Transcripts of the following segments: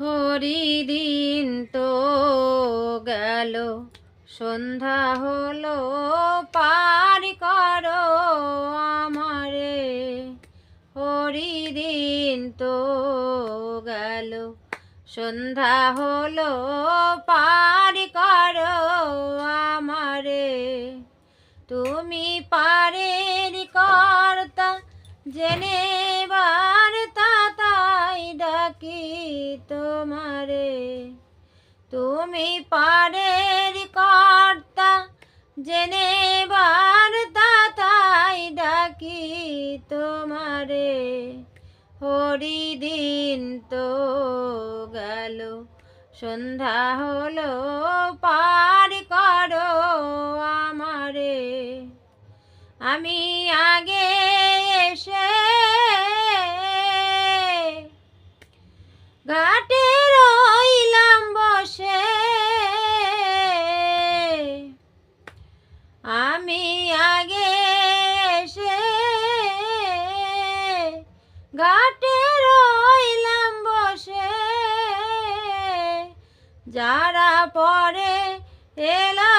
হরিদিন তো গেল, সন্ধ্যা হলো, পার করো আমারে। হরিদিন তো গেল, সন্ধ্যা হলো, পার করো আমারে। তুমি পারের কর্তা, জেনে তোমারে। তুমি পারের কর্তা, জেনে বার্তা তাই ডাকি তোমারে। হরিদিন তো গেল, সন্ধ্যা হলো, পার করো আমারে। আমি ঘাটে রইলাম বসে। আমি আগে এসে ঘাটে রইলাম বসে। যারা পরে এলো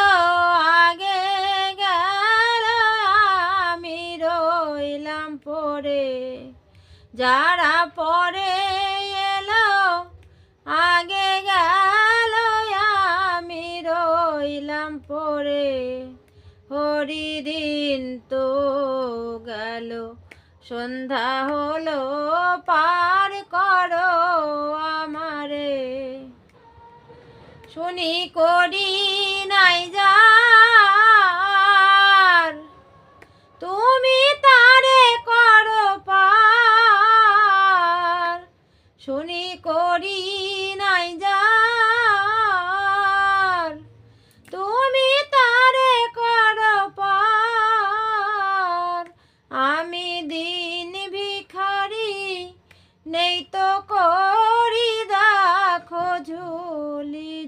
আগে গেল, আমি রইলাম পরে। যারা পরে আগে গেল আমি রইলাম পরে। হরিদিন তো গেল, সন্ধ্যা হলো, পার করো আমারে। শুনি করি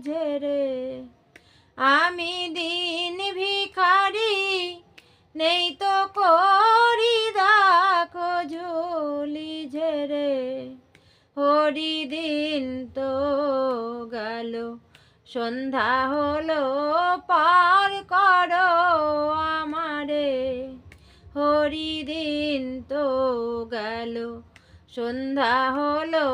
ঝেরে আমি দিন ভিখারি, নেই তো করি দেখো ঝুলি ঝেরে হরি দিন তো গেল, সন্ধ্যা হলো, পার করো আমারে। হরি দিন তো গেল, সন্ধ্যা হলো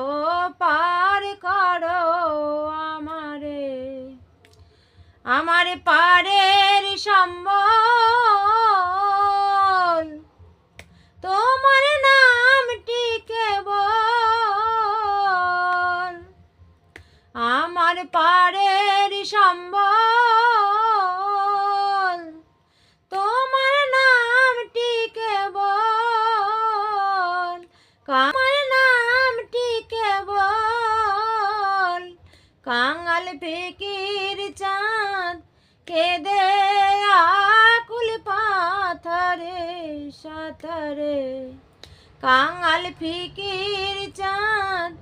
আমার পারের সম্বল। তোমার নামটি কেবল? আমার পারের সম্বল। তোমার নামটি কেবল? কামার নামটি কেবল? কাঙাল ফিকির চাঁদ কেদে আকুল পাথরে সাথরে কাঙাল ফিকির চাঁদ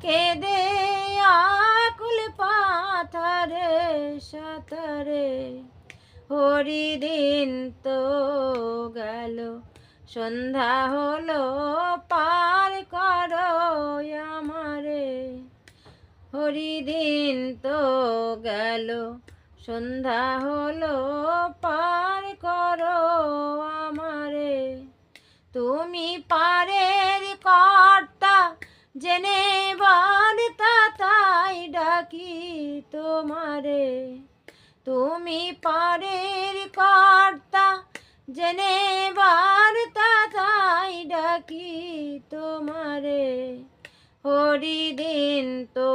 কেদে আকুল পাথরে সাথরে হরিদিন তো গেল, সন্ধ্যা হলো, পার করো আমারে। হরিদিন তো গেল সন্ধ্যা হলো, পার করো আমারে। তুমি পারের কর্তা, জেনে বার্তা তাই ডাকি তোমারে। তুমি পারের কর্তা, জেনে বার্তা তাই ডাকি তোমারে। হরিদিন তো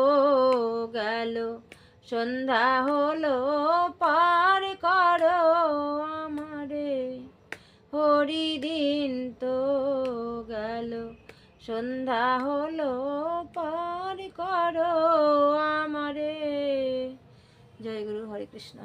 গেল সন্ধ্যা হলো, পার করো আমারে। হরি দিন তো গেল, সন্ধ্যা হলো, পার করো আমারে। জয় গুরু, হরে কৃষ্ণ।